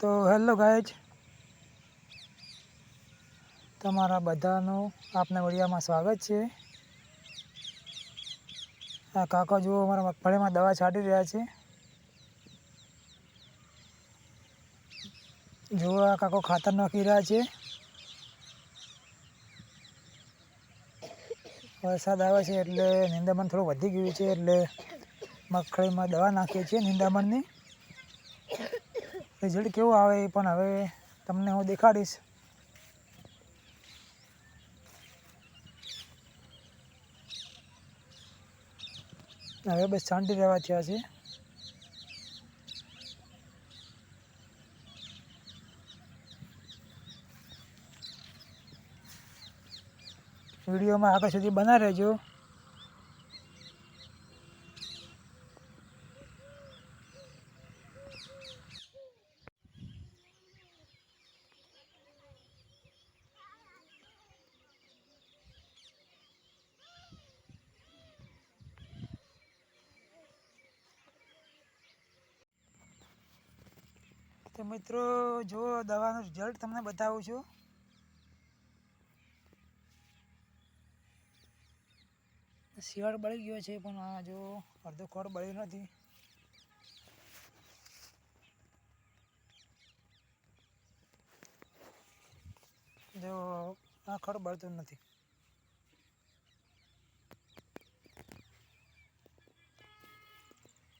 તો hello guys તમારા બધાનું આપના વડિયામાં સ્વાગત છે. આ કાકા જુઓ, અમારા મગફળીમાં દવા છાંટી રહ્યા છે. જુઓ, આ કાકો ખાતર નાખી રહ્યા છે. વરસાદ આવે છે એટલે નિંદામણ થોડું વધી ગયું છે એટલે મગફળીમાં દવા નાખીએ છીએ નિંદામણની. રિઝલ્ટ કેવું આવે એ પણ હવે તમને હું દેખાડીશ. હવે બસ શાંતિ રહેવા થયા છે. વિડીયોમાં આગળ સુધી બના રહેજો. તો મિત્રો જો દવાનું રિઝલ્ટ તમને બતાવું છું. શિયાળ બળી ગયો છે, પણ આ જો અડધો ખોળ બળ્યો નથી. જો, આ ખડ બળતો નથી.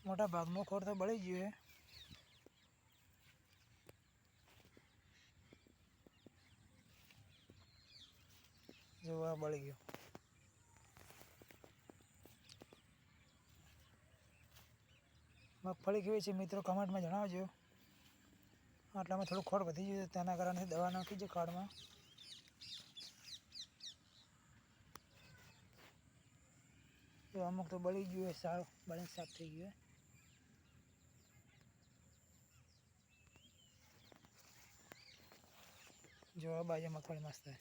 મોટા ભાગનો ખોળ તો બળી ગયો છે જો બળી ગયો મગફળી કેવી છે મિત્રો કમેન્ટમાં જણાવજો. આટલામાં થોડું ખોટ વધી ગયું તેના કારણે દવા નાખી છે ખાડમાં. તો અમુક તો બળી ગયું હોય, સારું બળીને સાફ થઈ ગયું જોવા બાજુ મગફળી મસ્ત થાય.